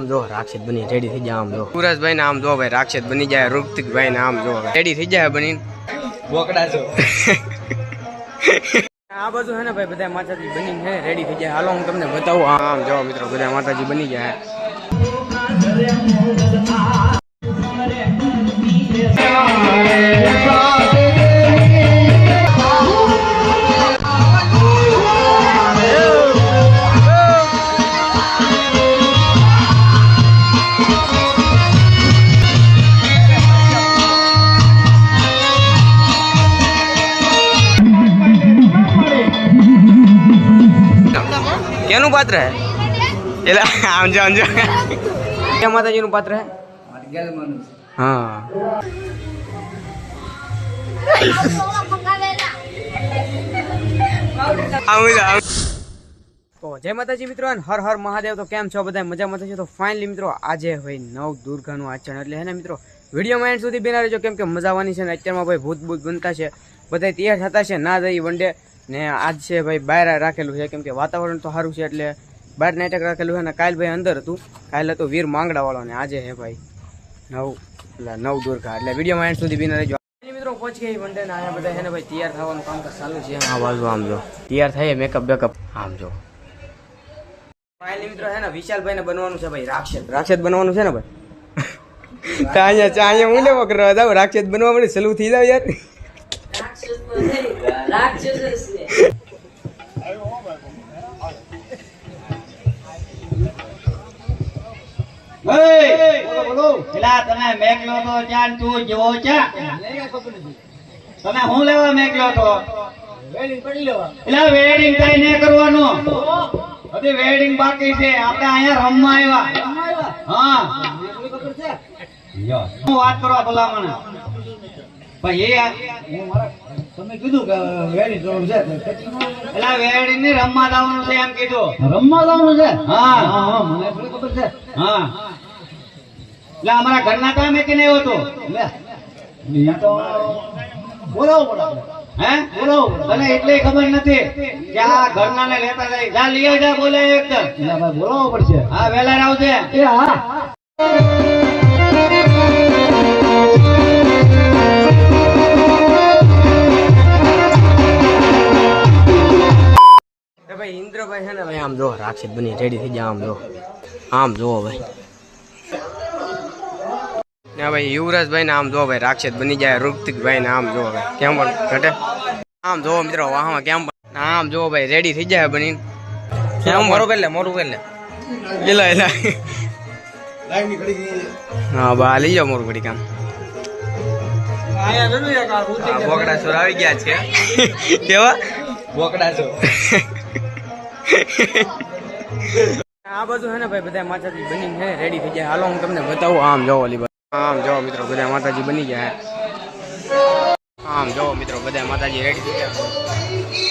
આમ જો રાક્ષસ બની રેડી થઈ જાય આમ જો. સુરજભાઈ ને આમ જો ભાઈ રાક્ષસ બની જાય ઋતિકભાઈ ને આમ જો રેડી થઈ જાય બની. બોકડા છો. આ બાજુ હે ને ભાઈ બધા માતાજી બની છે રેડી થઈ જાય. હાલો હું તમને બતાવું. આમ જો મિત્રો બધા માતાજી બની જાય કેનું પાત્ર હે? એટલે, આમ જો આમ જો. ક્યાં પાત્ર હે? હા. જય માતાજી મિત્રો હર હર મહાદેવ. તો કેમ છો બધા? મજામાં થશે તો ફાઇનલી મિત્રો, આજે હોય નવ દુર્ગાનું આચરણ. એટલે હે ને મિત્રો, વિડીયોમાં એન્ડ સુધી બેના રહેજો. કેમ કે મજા આવવાની છે ને અત્યારમાં ભાઈ ભૂત ભૂત બનતા છે. બધા તૈયાર થતા છે. ના જઈ વન ને આજ છે ભાઈ બહાર રાખેલું છે કેમ કે વાતાવરણ તો સારું છે એટલે બહાર નાટક રાખેલું છે ને કાલ ભાઈ અંદર હતું. કાલ હતો વીર માંગડા વાળો ને આજે હે ભાઈ. નવ એટલે નવ દુર્ગા એટલે વિડીયોમાં માઇન્ડ સુધી બીના રહેજો. મિત્રો પહોંચી ગઈ ને આયા બધા છે ભાઈ તૈયાર થવાનું કામ ચાલુ છે. આ બાજુ આમ જો. તૈયાર થાય મેકઅપ બેકઅપ આમ જો. ફાઇનલી મિત્રો છે ને વિશાલભાઈ ને બનવાનું છે ભાઈ રાક્ષસ રાક્ષસ બનવાનું છે ને ભાઈ? તો હું કરવા જાવ રાક્ષસ બનવા માટે સલું થઈ જાવ યાર. પેલા તમે મેકલો તો ચાલ તું જેવો છે? તમે હું લેવા મેકલો તો પેલા વેડિંગ કઈ નહીં કરવાનું. હજી વેડિંગ બાકી છે. આપણે અહીંયા રમવા આવ્યા. હા. હું વાત કરવા ભલામણ પણ એ તમે કીધું કે વેડી જરૂર છે. વેડિંગ ને રમવા જવાનું છે એમ કીધું. રમવા જવાનું છે? હા. હા મને ખબર છે. હા. એટલે અમારા ઘરના કામે કે નહીં હોતો? લે. તો બોલાવો હે? બોલાવો તને એટલી ખબર નથી કે આ ઘરના ને લેતા જાય. જા લઈ આવજા બોલે એકદમ બોલાવો પડશે. હા વેલા આવજે. એ હા. ભાઈ ઇન્દ્રભાઈ છે ને ભાઈ આમ જો રાક્ષસ બની રેડી થઈ જાય આમ જો. આમ જો ભાઈ. ને ભાઈ યુવરાજભાઈ ને આમ જો ભાઈ રાક્ષસ બની જાય ઋતિકભાઈ ને આમ જો ભાઈ. કેમ પણ ઘટે? આમ જો મિત્રો વાહમાં કેમ આમ જો ભાઈ રેડી થઈ જાય બની કેમ મોરું કરી લે મોરું કરી લે એલા એલા. હા બા લઈ જાઓ મોરું ઘડી કામ બોકડા સુર આવી ગયા છે. કેવા? બોકડા છો આ બધું હે ને ભાઈ બધા માછલી બની રેડી થઈ જાય. હાલો હું તમને બતાવું આમ જોવો ઓલી. આમ જો મિત્રો, બધા માતાજી બની ગયા આમ જોવો મિત્રો, બધા માતાજી રેડી થઈ ગયા.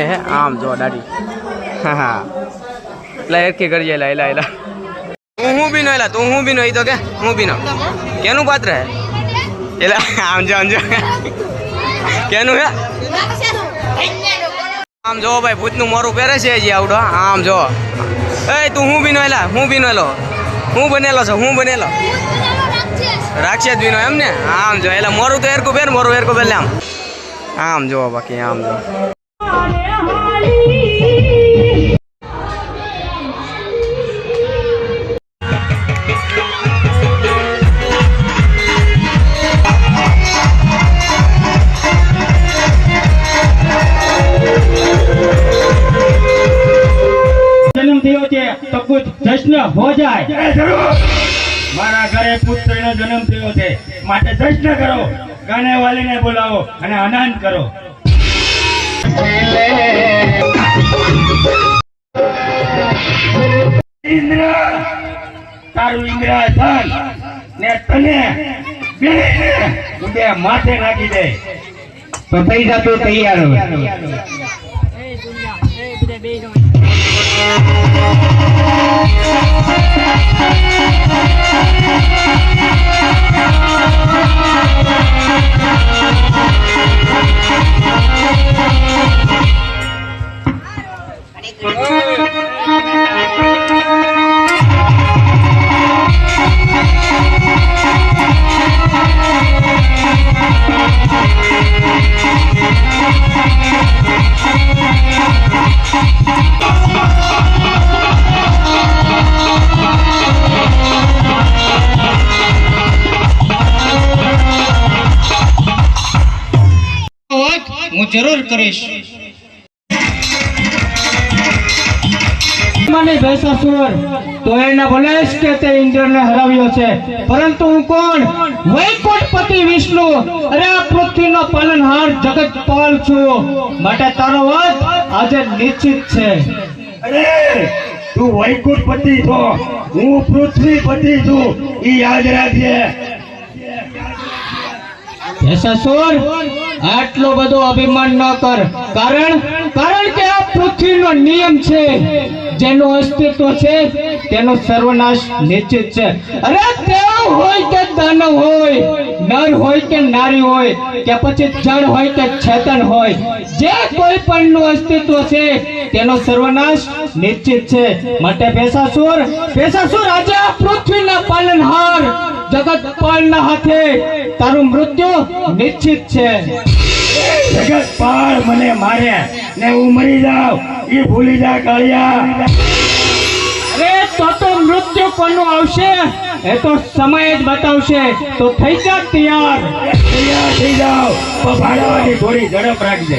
બને હે? આમ જો, દાઢી. હા હા. એટલે એરખી કરજે એલા એલા એલા હું હું બીનો એલા, તું હું બીનો ઈ તો કે, હું બીનો કેનું પાત્ર હે? એલા, આમ જો આમ જો. કેનું હે? આમ જો, ભાઈ, ભૂતનું મોરું પહેરે છે હજી આવડો આમ જો. એ, તું હું બીનો એલા, હું બીનો હું બનેલો છો, હું બનેલો. રાક્ષસ બીનો એમ ને? આમ જો, એલા, મોરું તો એરકું પહેર, મોરું એરકું પહેલે આમ. આમ જો, બાકી, આમ જો. મારા ઘરે પુત્રનો જન્મ થયો છે. માટે જશ્ન કરો ગાને વાલીને બોલાવો અને આનંદ કરો. ઇન્દ્ર તારું ઇન્દ્રાસન ને તને બેયને માથે નાખી દે. તો થઈ જતું તૈયાર હોય. હું જરૂર કરીશ. મને ભેસાસુર તો એના ભલે કે તે ઇન્દ્રને હરાવ્યો છે પરંતુ હું કોણ? વૈકુંઠપતિ વિષ્ણુ. અરે આ પૃથ્વીનો પાલનહાર જગતપાલ છું. માટે તારો વાત આજે નિશ્ચિત છે. અરે તું વૈકુંઠપતિ છો. હું પૃથ્વીપતિ છું. ઈ યાદ રાખજે. ભેસાસુર આટલો બધો અભિમાન ન કર. કારણ કારણ કે આ પૃથ્વીનો નિયમ છે, જેનું અસ્તિત્વ છે, તેનો સર્વનાશ નિશ્ચિત છે. અરે દેવ હોય કે દાનવ હોય, નર હોય કે નારી હોય, કે પછી જળ હોય કે છેતન હોય, જે કોઈ પણ નું અસ્તિત્વ છે, તેનો સર્વનાશ નિશ્ચિત છે. માટે ભેસાસુર ભેસાસુર આજે આ પૃથ્વીના પાલનહાર જગતપાલના હાથે તારું મૃત્યુ નિશ્ચિત છે. જગત પાર મને મારે ને હું મરી જાઉં. એ ભૂલી જા કાળિયા. અરે તો તો મૃત્યુ કોનું આવશે? એ તો સમય જ બતાવશે. તો થઈ જા તૈયાર. તૈયાર થઈ જાઓ. તો ભાડાવાની થોડી ઝડપ રાખજે.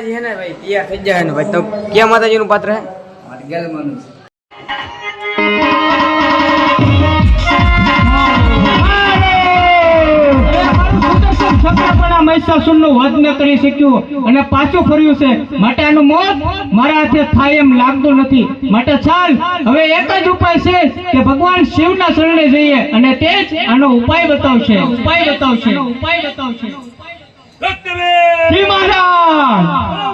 માતાજી હે ને ભાઈ તૈયાર થઈ જાય ને ભાઈ. તો ક્યાં માતાજી નું પાત્ર હે? છકરાપણા મહિષાસુરનું વધ ન કરી શક્યું અને પાછું ફર્યું છે. માટે આનું મોત મારા હાથે થાય એમ લાગતું નથી. માટે ચાલ હવે એક જ ઉપાય છે કે ભગવાન શિવના શરણે જઈએ અને તે જ આનો ઉપાય બતાવશે ઉપાય બતાવશે. ઉપાય બતાવશે. શ્રી મહારાજ!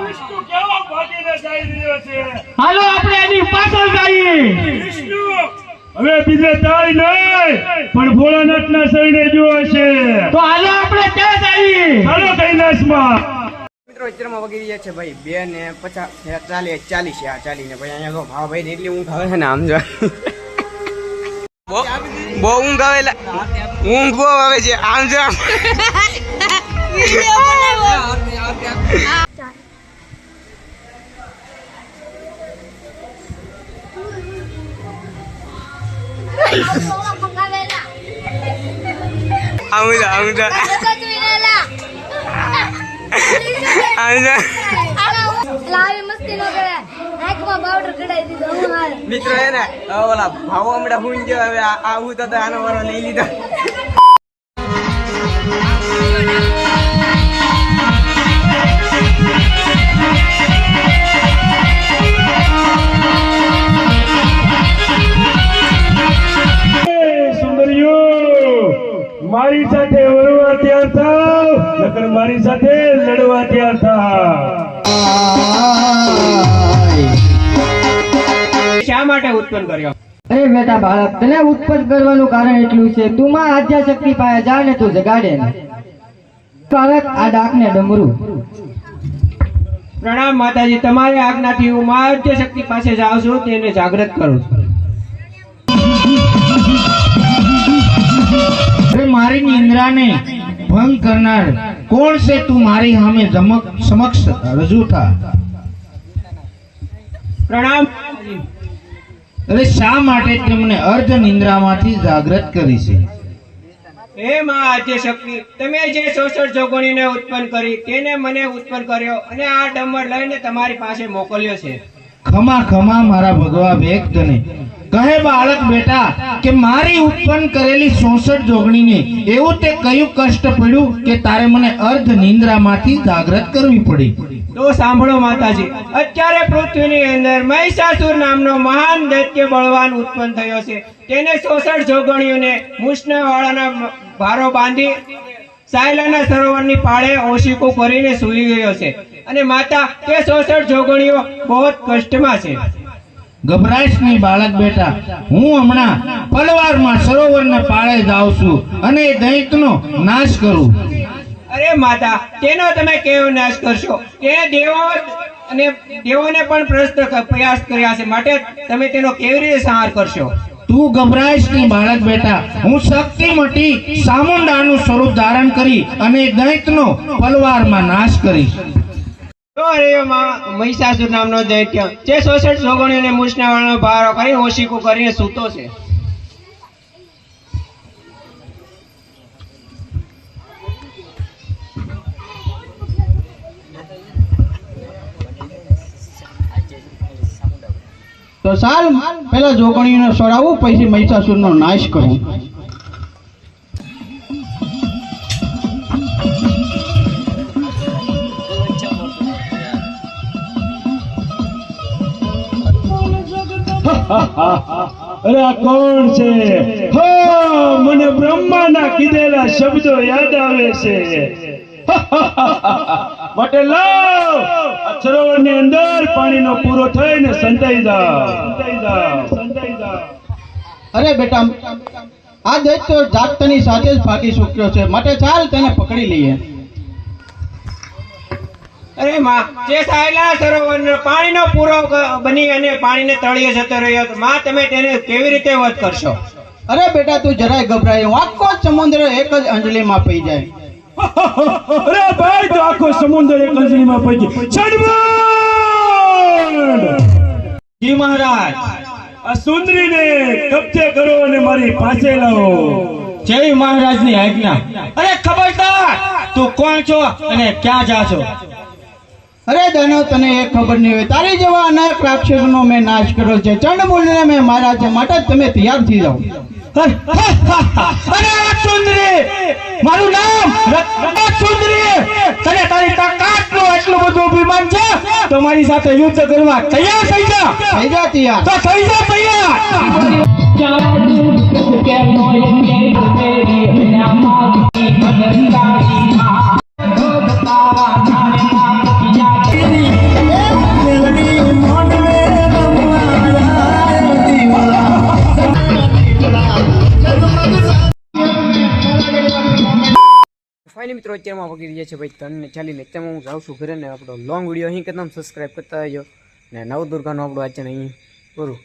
વિષ્ણુ કેવો ભાગીને જઈ રહ્યો છે? હાલો આપણે એની પાછળ જઈએ. વિષ્ણુ! હવે બીજે તાઈ નહીં પણ ભોળાનાથ ના શરણે જો છે. તો હાલો આપણે ત્યાં જઈએ. હાલો કૈલાસમાં. મિત્રો અત્યારમાં વગી રહ્યા છે ભાઈ બે ને પચાસ ચાલીસ ચાલીસ આ ચાલી ને ભાઈ અહીંયા તો ભાવ ભાઈ એટલી ઊંઘ આવે છે ને આમ જો. બહુ બહુ ઊંઘ આવે ઊંઘ બહુ આવે છે આમ જો. જો આમ જો આમ જો લાવી મસ્તી નો કરે પપ્પા પાવડર કઢાઈ દીધો હું હારે મિત્રો હે ને ઓલા ભાવો હમણાં હું ગયો હવે આ- તો આનો વારો લઈ લીધો નકર મારી સાથે લડવા તૈયાર હતા શા માટે ઉત્પન્ન કર્યો? અરે બેટા બાળક તને ઉત્પન્ન કરવાનું કારણ એટલું છે. તું માં આદ્ય શક્તિ પાસે જા ને તું જગાડે ને. બાળક આ ડાકને ડમરું. પ્રણામ માતાજી તમારી આજ્ઞાથી હું માધ્ય શક્તિ પાસે જાઉં છું તેને જાગૃત કરું છું. અરે મારી નિંદ્રાને ભંગ કરનાર કોણ છે તું મારી સામે સમક્ષ રજૂ થા? પ્રણામ. અરે શા માટે તમને અર્ધ નિંદ્રામાંથી જાગૃત કરી છે? હે માં આદ્ય શક્તિ તમે જે સોસર જોગણીને ઉત્પન્ન કરી તેને મને ઉત્પન્ન કર્યો અને આ ડમર લઈને તમારી પાસે મોકલ્યો છે. ખમા ખમા મારા ભગવા ભેગ તને કહે બાળક બેટા કે મારી ઉત્પન્ન કરેલી સોસઠ જોગણીને એવું તે કયું કષ્ટ પડ્યું કે તારે મને અર્ધ નિંદ્રામાંથી જાગૃત કરવી પડી? તો સાંભળો માતાજી, અત્યારે પૃથ્વીની અંદર મહિષાસુર નામનો મહાન દૈત્ય બળવાન ઉત્પન્ન થયો છે. તેને શોષણ જોગણીઓને મુષ્ણવાળાના ભારો બાંધી સાયલાના સરોવરની પાળે ઓશિકો કરીને સૂઈ ગયો છે. અને માતા, તે સોસઠ જોગણીઓ બહુ કષ્ટમાં છે. ગભરાઈશ નહીં બાળક બેટા. હું હમણાં પલવારમાં સરોવરના પાળે જાઉં છું અને એ દૈત્યનો નાશ કરું. અરે માતા તેનો તમે કેવો નાશ કરશો? તે દેવો અને દેવોને પણ પ્રશ્ન પ્રયાસ કર્યા છે. માટે તમે તેનો કેવી રીતે સંહાર કરશો? તું ગભરાઈશ નહીં બાળક બેટા. હું શક્તિ મટી સામુંડાનું સ્વરૂપ ધારણ કરી અને દૈત્યનો પલવારમાં નાશ કરીશ. તો અરે મહિષાસુર નામનો દૈત્ય જે સોસઠ સોગણીઓને મુસનાવાળાનો ભારો કરી ઓશીકું કરીને સૂતો છે. તો સાલ, પેલા જોગણીઓને સડાવું, પછી મહિષાસુરનો નાશ કરું. અરે આ કોણ છે? હો, મને બ્રહ્માના કીધેલા શબ્દો યાદ આવે છે. માટે લાવ સરોવરની અંદર પાણીનો પૂરો થઈને સંતાઈ જાવ સંતાઈ જાવ અરે બેટા, આ દૈત્ય જાતની સાથે જ ભાગી ચૂક્યો છે. માટે ચાલ તેને પકડી લઈએ. અરે માં જે સાયલા સરોવરનો પાણીનો પૂરો બની અને પાણીને તળિયે જતો રહ્યો માં તમે તેને કેવી રીતે વધ કરશો? અરે બેટા તું જરાય ગભરાય આખો સમુદ્ર એક જ અંજલીમાં પી જાય. અરે ભાઈ તો આખો સમુદ્ર એક અંજલીમાં પહોંચી ચડબંડ જી મહારાજ. આ સુંદરીને કબજે કરો અને મારી પાસે લાવો. જય મહારાજની આજ્ઞા. અરે ખબરદાર તું કોણ છો અને ક્યાં જા છો? અરે દાનવ તને એ ખબર નહીં હોય. તારી જેવા અનેક રાક્ષસનો મેં નાશ કર્યો છે. ચંડમૂળને મેં મારા છે માટે તમે તૈયાર થઈ જાઓ. અરે સુંદરી મારું નામ સુંદરી તને તારી તાકાતનું એટલું બધું અભિમાન છે? તમારી સાથે યુદ્ધ કરવા તૈયાર થઈ જા. થઈ જા તૈયાર. તો થઈ જા તૈયાર. વગી છે ભાઈ ત્રણ ચાલીને અત્યારમાં હું જાઉં છું ઘરે ને આપણો લોંગ વીડિયો અહીં કે તમે સબસ્ક્રાઈબ કરતા રહેજો. ને નવદુર્ગાનું આપણું આ ચેનલ અહીં પૂરું